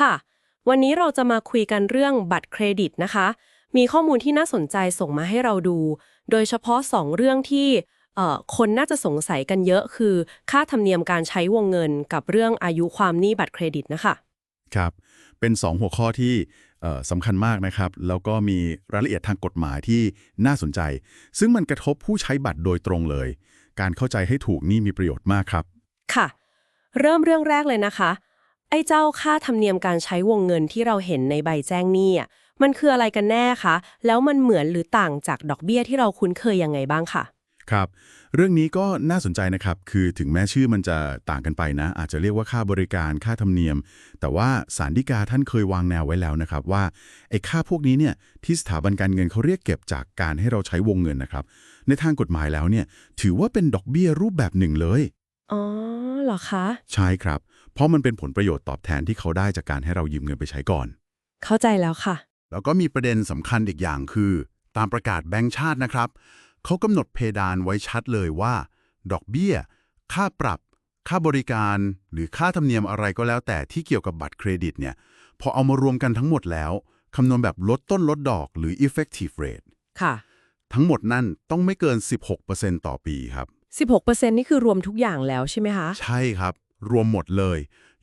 ค่ะ วันนี้เราจะมาคุยกันเรื่องบัตรเครดิตนะคะ มีข้อมูลที่น่าสนใจส่งมาให้เราดู โดยเฉพาะ 2 เรื่องที่เอ่อคนน่าจะสงสัยกันเยอะคือ ค่าธรรมเนียมการใช้วงเงินกับเรื่องอายุความหนี้บัตรเครดิตนะคะ ครับ เป็น 2 หัวข้อที่เอ่อสำคัญมากนะครับ แล้วก็มีรายละเอียดทางกฎหมายที่น่าสนใจ ซึ่งมันกระทบผู้ใช้บัตรโดยตรงเลย การเข้าใจให้ถูกนี่มีประโยชน์มากครับ ค่ะ เริ่มเรื่องแรกเลยนะคะ ไอ้เจ้าค่าธรรมเนียมการใช้วงเงินที่เราเห็นในใบแจ้งหนี้อะมันคืออะไรกันแน่คะ แล้วมันเหมือนหรือต่างจากดอกเบี้ยที่เราคุ้นเคยยังไงบ้างค่ะ ครับ เรื่องนี้ก็น่าสนใจนะครับ คือถึงแม้ชื่อมันจะต่างกันไปนะ อาจจะเรียกว่าค่าบริการค่าธรรมเนียม แต่ว่าสารดีกาท่านเคยวางแนวไว้แล้วนะครับว่าไอ้ค่าพวกนี้เนี่ยที่สถาบันการเงินเขาเรียกเก็บจากการให้เราใช้วงเงินนะครับ ในทางกฎหมายแล้วเนี่ยถือว่าเป็นดอกเบี้ยรูปแบบหนึ่งเลย อ๋อเหรอคะ ใช่ครับ เพราะมันเป็นผลประโยชน์ตอบแทนที่เขาได้จากการให้เรายืมเงินไปใช้ก่อน เข้าใจแล้วค่ะ แล้วก็มีประเด็นสำคัญอีกอย่างคือ ตามประกาศแบงก์ชาตินะครับ เขากำหนดเพดานไว้ชัดเลยว่า ดอกเบี้ย ค่าปรับ ค่าบริการ หรือค่าธรรมเนียมอะไรก็แล้วแต่ที่เกี่ยวกับบัตรเครดิตเนี่ยพอเอามารวมกันทั้งหมดแล้วคำนวณแบบลดต้นลดดอกหรือ effective rate ค่ะ ทั้งหมดนั่นต้องไม่เกิน 16%ต่อปีครับ 16%นี่คือรวมทุกอย่างแล้วใช่ไหมคะ ใช่ครับ รวมหมดเลย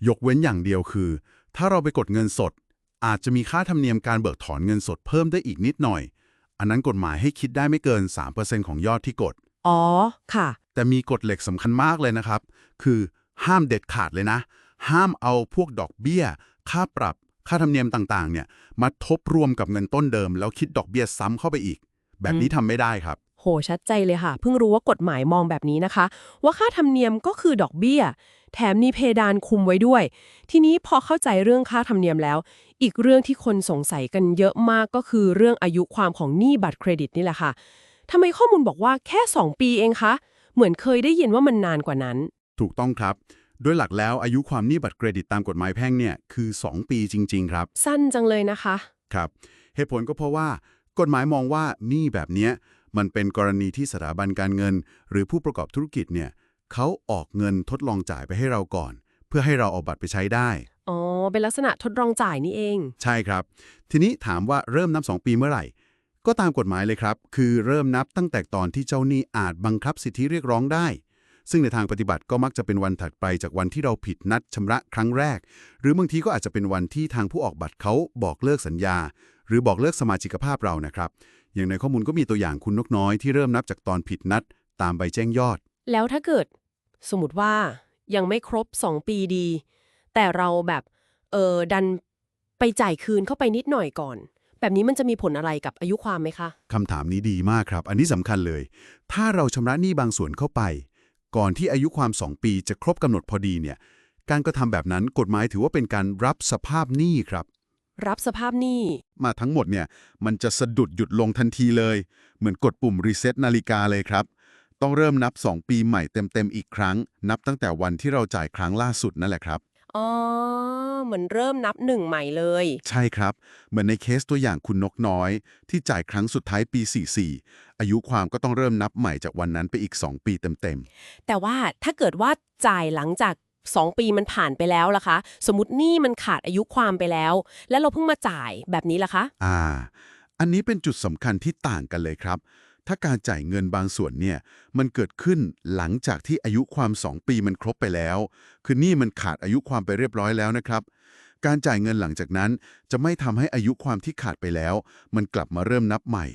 ยกเว้นอย่างเดียวคือ ถ้าเราไปกดเงินสด อาจจะมีค่าธรรมเนียมการเบิกถอนเงินสดเพิ่มได้อีกนิดหน่อย อันนั้นกฎหมายให้คิดได้ไม่เกิน 3%ของยอดที่กด อ๋อ ค่ะ แต่มีกฎเหล็กสำคัญมากเลยนะครับ คือห้ามเด็ดขาดเลยนะ ห้ามเอาพวกดอกเบี้ย ค่าปรับ ค่าธรรมเนียมต่างๆ เนี่ย มาทบรวมกับเงินต้นเดิม แล้วคิดดอกเบี้ยซ้ำเข้าไปอีก แบบนี้ทำไม่ได้ครับโห ชัดใจเลยค่ะ เพิ่งรู้ว่ากฎหมายมองแบบนี้นะคะ ว่าค่าธรรมเนียมก็คือดอกเบี้ย แถมมีเพดานคุมไว้ด้วย ทีนี้พอเข้าใจเรื่องค่าธรรมเนียมแล้ว อีกเรื่องที่คนสงสัยกันเยอะมากก็คือเรื่องอายุความของหนี้บัตรเครดิตนี่แหละค่ะทำไมข้อมูลบอกว่าแค่ 2 ปีเองคะเหมือนเคยได้ยินว่ามันนานกว่านั้น ถูกต้องครับโดยหลักแล้วอายุความหนี้บัตรเครดิตตามกฎหมายแพ่งเนี่ยคือ 2 ปีจริง ๆ ครับ สั้นจังเลยนะคะ ครับ เหตุผลก็เพราะว่ากฎหมายมองว่าหนี้แบบเนี้ย มันเป็นกรณีที่สถาบันการเงิน หรือผู้ประกอบธุรกิจเนี่ยเขาออกเงินทดลองจ่ายไปให้เราก่อน เพื่อให้เราเอาบัตรไปใช้ได้ อ๋อ เป็นลักษณะทดลองจ่ายนี่เอง ใช่ครับ ทีนี้ถามว่าเริ่มนับ 2 ปีเมื่อไหร่ ก็ตามกฎหมายเลยครับ คือเริ่มนับตั้งแต่ตอนที่เจ้าหนี้อาจบังคับสิทธิเรียกร้องได้ ซึ่งในทางปฏิบัติก็มักจะเป็นวันถัดไปจากวันที่เราผิดนัดชำระครั้งแรก หรือบางทีก็อาจจะเป็นวันที่ทางผู้ออกบัตรเขาบอกเลิกสัญญา หรือบอกเลิกสมาชิกภาพเรานะครับ อย่างในข้อมูลก็มีตัวอย่างคุณนกน้อยที่เริ่มนับจากตอนผิดนัด ตามใบแจ้งยอด แล้วถ้าเกิด สมมติว่ายังไม่ครบ 2 ปีดี แต่เราแบบเออดันไปจ่ายคืนเข้าไปนิดหน่อยก่อน แบบนี้มันจะมีผลอะไรกับอายุความไหมคะคำถามนี้ดีมากครับ อันนี้สำคัญเลย ถ้าเราชำระหนี้บางส่วนเข้าไป ก่อนที่อายุความ 2 ปีจะครบกำหนดพอดีเนี่ย การกระทำแบบนั้นกฎหมายถือว่าเป็นการรับสภาพหนี้ครับ รับสภาพหนี้มาทั้งหมดเนี่ยมันจะสะดุดหยุดลงทันทีเลย เหมือนกดปุ่มรีเซ็ตนาฬิกาเลยครับ ต้องเริ่มนับ 2 ปีใหม่เต็มๆอีกครั้ง นับตั้งแต่วันที่เราจ่ายครั้งล่าสุดนั่นแหละครับอ๋อเหมือนเริ่มนับหนึ่งใหม่เลย ใช่ครับ เหมือนในเคสตัวอย่างคุณนกน้อย ที่จ่ายครั้งสุดท้ายปี 44 อายุความก็ต้องเริ่มนับใหม่จากวันนั้นไปอีก 2 ปีเต็มแต่ว่าถ้าเกิดว่าจ่ายหลังจาก 2 ปีมันผ่านไปแล้วล่ะคะ สมมติหนี้มันขาดอายุความไปแล้ว แล้วเราเพิ่งมาจ่ายแบบนี้ล่ะคะๆอ่า อันนี้เป็นจุดสำคัญที่ต่างกันเลยครับ ถ้าการจ่ายเงินบางส่วนเนี่ย มันเกิดขึ้นหลังจากที่อายุความ 2 ปีมันครบไปแล้ว คือหนี่มันขาดอายุความไปเรียบร้อยแล้วนะครับ การจ่ายเงินหลังจากนั้น จะไม่ทำให้อายุความที่ขาดไปแล้ว มันกลับมาเริ่มนับใหม่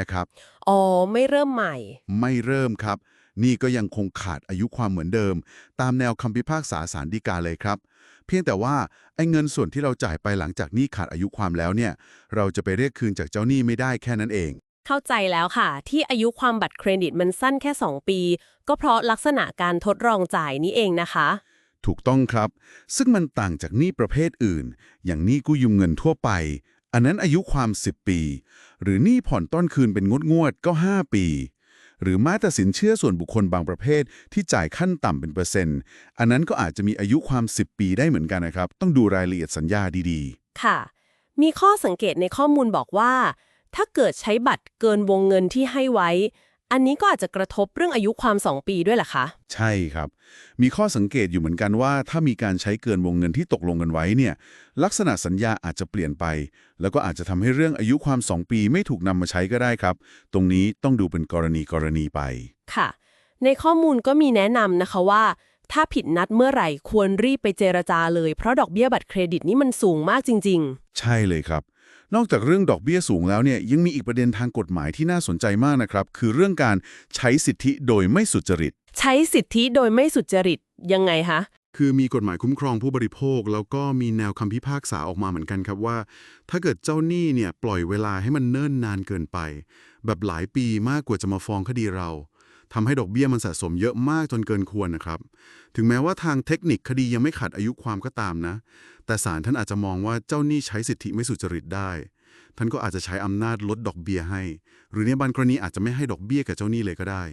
นะครับ อ๋อ ไม่เริ่มใหม่ ไม่เริ่มครับ นี่ก็ยังคงขาดอายุความเหมือนเดิม ตามแนวคำพิพากษาสารดีกาเลยครับ เพียงแต่ว่าไอ้เงินส่วนที่เราจ่ายไปหลังจากหนี้ขาดอายุความแล้วเนี่ย เราจะไปเรียกคืนจากเจ้าหนี้ไม่ได้แค่นั้นเอง เข้าใจแล้วค่ะ ที่อายุความบัตรเครดิตมันสั้นแค่ 2 ปี ก็เพราะลักษณะการทดลองจ่ายนี่เองนะคะ ถูกต้องครับ ซึ่งมันต่างจากหนี้ประเภทอื่น อย่างหนี้กู้ยืมเงินทั่วไป อันนั้นอายุความ 10 ปี หรือหนี้ผ่อนต้นคืนเป็นงวดงวดๆก็ 5 ปี หรือแม้แต่สินเชื่อส่วนบุคคลบางประเภทที่จ่ายขั้นต่ำเป็นเปอร์เซ็นต์ อันนั้นก็อาจจะมีอายุความ 10 ปีได้เหมือนกันนะครับ ต้องดูรายละเอียดสัญญาดีๆ ค่ะ มีข้อสังเกตในข้อมูลบอกว่า ถ้าเกิดใช้บัตรเกินวงเงินที่ให้ไว้ อันนี้ก็อาจจะกระทบเรื่องอายุความ 2 ปีด้วยเหรอคะ ใช่ครับ มีข้อสังเกตอยู่เหมือนกันว่า ถ้ามีการใช้เกินวงเงินที่ตกลงกันไว้เนี่ย ลักษณะสัญญาอาจจะเปลี่ยนไป แล้วก็อาจจะทำให้เรื่องอายุความ 2 ปีไม่ถูกนำมาใช้ก็ได้ครับ ตรงนี้ต้องดูเป็นกรณีกรณีไปค่ะ ในข้อมูลก็มีแนะนำนะคะว่า ถ้าผิดนัดเมื่อไหร่ควรรีบไปเจรจาเลย เพราะดอกเบี้ยบัตรเครดิตนี่มันสูงมากจริงใช่เลยครับ นอกจากเรื่องดอกเบี้ยสูงแล้วเนี่ยยังมีอีกประเด็นทางกฎหมายที่น่าสนใจมากนะครับ คือเรื่องการใช้สิทธิโดยไม่สุจริตๆใช้สิทธิโดยไม่สุจริตยังไงคะคือมีกฎหมายคุ้มครองผู้บริโภค แล้วก็มีแนวคำพิพากษาออกมาเหมือนกันครับว่า ถ้าเกิดเจ้าหนี้เนี่ยปล่อยเวลาให้มันเนิ่นนานเกินไป แบบหลายปีมากกว่าจะมาฟ้องคดีเรา ทำให้ดอกเบี้ยมันสะสมเยอะมากจนเกินควรนะครับ ถึงแม้ว่าทางเทคนิคคดียังไม่ขาดอายุความก็ตามนะ แต่ศาลท่านอาจจะมองว่าเจ้าหนี้ใช้สิทธิไม่สุจริตได้ ท่านก็อาจจะใช้อำนาจลดดอกเบี้ยให้ หรือในบางกรณีอาจจะไม่ให้ดอกเบี้ยกับเจ้าหนี้เลยก็ได้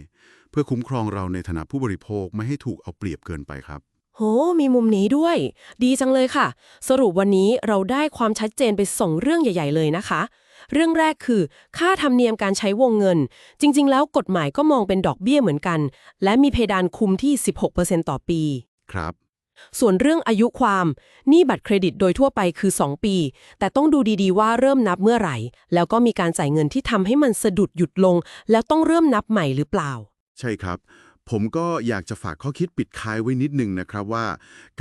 เพื่อคุ้มครองเราในฐานะผู้บริโภคไม่ให้ถูกเอาเปรียบเกินไปครับโห มีมุมนี้ด้วย ดีจังเลยค่ะ สรุปวันนี้เราได้ความชัดเจนไปสองเรื่องใหญ่ ๆ เลยนะคะ เรื่องแรกคือ ค่าธรรมเนียมการใช้วงเงิน จริง ๆ แล้วกฎหมายก็มองเป็นดอกเบี้ยเหมือนกัน และมีเพดานคุมที่ 16%ต่อปี ครับ ส่วนเรื่องอายุความหนี้บัตรเครดิตโดยทั่วไปคือ 2 ปี แต่ต้องดูดีๆ ว่าเริ่มนับเมื่อไหร่ แล้วก็มีการจ่ายเงินที่ทำให้มันสะดุดหยุดลง แล้วต้องเริ่มนับใหม่หรือเปล่า ใช่ครับ ผมก็อยากจะฝากข้อคิดปิดท้ายไว้นิดนึงนะครับว่า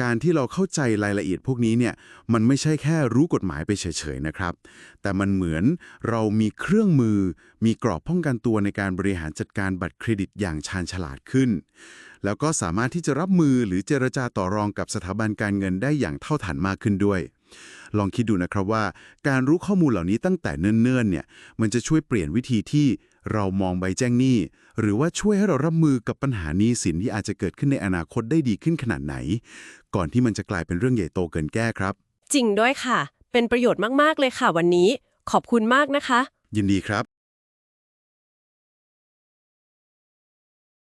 การที่เราเข้าใจรายละเอียดพวกนี้เนี่ยมันไม่ใช่แค่รู้กฎหมายไปเฉยๆนะครับ แต่มันเหมือนเรามีเครื่องมือ มีกรอบป้องกันตัวในการบริหารจัดการบัตรเครดิตอย่างชาญฉลาดขึ้น แล้วก็สามารถที่จะรับมือหรือเจรจาต่อรองกับสถาบันการเงินได้อย่างเท่าทันมากขึ้นด้วยลองคิดดูนะครับว่าการรู้ข้อมูลเหล่านี้ตั้งแต่เนิ่นๆเนี่ยมันจะช่วยเปลี่ยนวิธีที่ เรามองใบแจ้งหนี้ หรือว่าช่วยให้เรารับมือกับปัญหาหนี้สินที่อาจจะเกิดขึ้นในอนาคตได้ดีขึ้นขนาดไหน ก่อนที่มันจะกลายเป็นเรื่องใหญ่โตเกินแก้ครับ จริงด้วยค่ะ เป็นประโยชน์มากๆเลยค่ะ วันนี้ ขอบคุณมากนะคะ ยินดีครับ